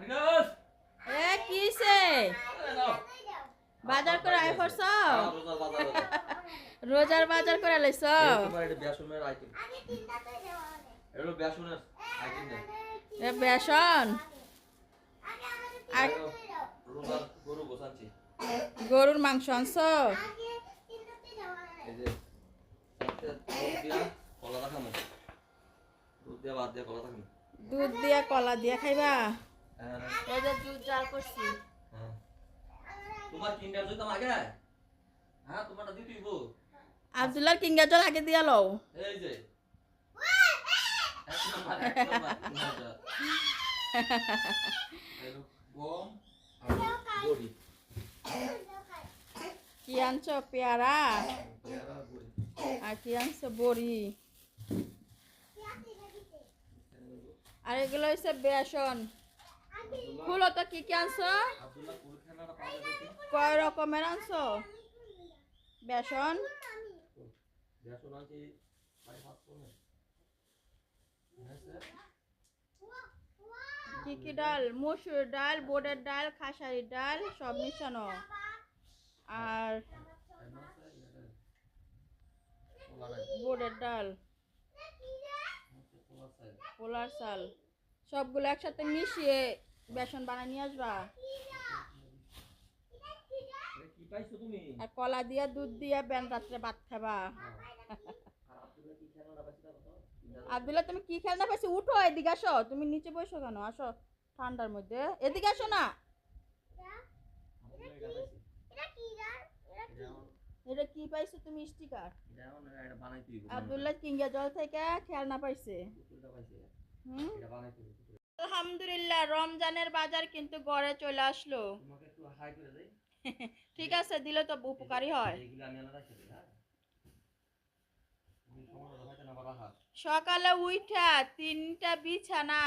এ নাও বাজার করে আই পড়ছ আ, রোজার বাজার করে। লইছ? তোমার এটা বেসনের আইটেম বেসনের আইটেম এ বেসন? গরু গোছাচ্ছি। গরুর মাংস আনছ? এই যে কলা রাখামো দুধ দিয়া ভাত দিয়া কলা রাখামো দুধ দিয়া কলা দিয়া খাইবা? যে দুধ জাল করছি। হ্যাঁ। তোমার কিন্ডার তো আগে? হ্যাঁ তোমারটা দিতেই বউ আব্দুল্লাহর কিঙ্গা জল আগে দিয়া লও। এই যে। কি আনছ পেয়ারা। আর কি আনছ বড়ি? আর এগুলো হচ্ছে বেসন। খুলো তো কি কি আনছ? কয় রকমের আনছ বেসন। কি কি ডাল মসুর ডাল বোটের ডাল খাসারি ডাল, সব মিশানো আর। বোটের ডাল পোলার চাল সবগুলো একসাথে মিশিয়ে বেসন বানায় নিয়ে আসবা? আর কলা দিয়া দুধ দিয়া বেন রাত্রে ভাত খাবা। আব্দুল্লাহ তুমি কি খেলনা পাইছো? উঠো এদিকে আসো। তুমি নিচে বসো কেন? আসো ঠান্ডার মধ্যে। এদিকে আসো না। এটা কি পাইছো তুমি স্টিকার। আব্দুল্লাহ কিঙ্গা জল থেকে খেলনা পাইছে। হুম? আলহামদুলিল্লাহ রমজানের বাজার কিন্তু গড়ে চলে আসলো। ঠিক আছে দিলে তো উপকারী হয়। হ্যাঁ? সকালে উঠা তিনটা বিছানা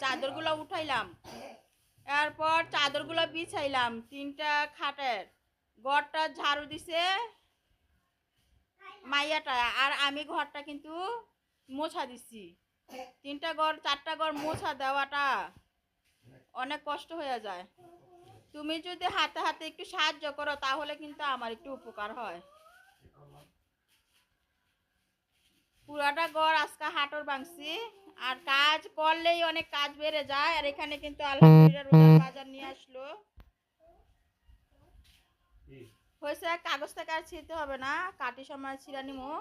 চাদরগুলো উঠাইলাম। এরপর চাদরগুলো বিছাইলাম তিনটা খাটের। ঘরটা ঝাড়ু দিছে মাইয়াটা আর আমি ঘরটা কিন্তু মোছা দিছি। তিনটা ঘর, চারটা ঘর মোছা দেওয়াটা অনেক কষ্ট হয়ে যায়। তুমি যদি হাতে হাতে একটু সাহায্য করো, তাহলে কিন্তু আমার একটু উপকার হয়। পুরাটা গড় আজকে হাটর ভাঙছি, আর কাজ করলেই অনেক কাজ বেড়ে যায়, আর এখানে কিন্তু আলহামদুলিল্লাহ বাজার নিয়ে আসলো। হয়েছে, কাগজ থেকে আর ছিঁড়তে হবে না কাটি সময় ছিঁড়া নিমো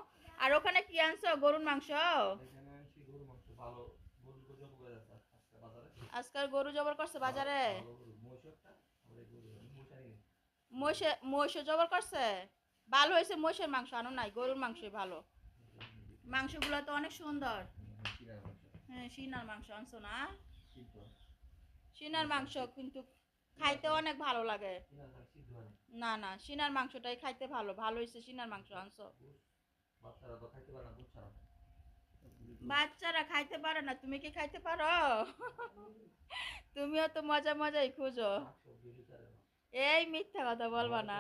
আর ওখানে কি আনছো? গরুর মাংস এখানে আনছি গরুর মাংস, ভালো গরু জব করে যাচ্ছে আজকে বাজারে। আজকাল গরু জবর করছে বাজারে মহিষ মহিষ জবর করছে ভালো হয়েছে মহিষের মাংস আনো নাই গরুর মাংসই ভালো মাংসগুলো তো অনেক সুন্দর হ্যাঁ সিনার মাংস আনছো না। সিনার মাংস কিন্তু খাইতে অনেক ভালো লাগে না। না সিনার মাংসটাই খাইতে ভালো ভালো হয়েছে সিনার মাংস আনছো বাচ্চারা তো খাইতে পারে না। বাচ্চারা খাইতে পারে না তুমি কি খাইতে পারো তুমিও তো মজা মজাই খুঁজো। এই মিথ্যা কথা বলবা না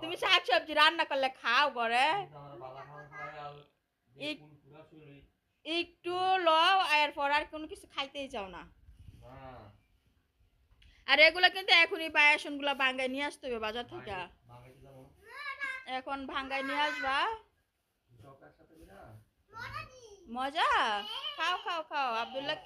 তুমি শাক সবজি রান্না করলে খাও পরে আর একটু লও এরপর আর কোনো কিছু খাইতেই চাও না আর এগুলো কিন্তু এখনই বায়াসনগুলা ভাঙ্গাই নিয়ে আসতে হবে বাজার থেকে। এখন ভাঙ্গাই নিয়ে আসবা। মজা? খাও খাও খাও। আবদুল্লাহ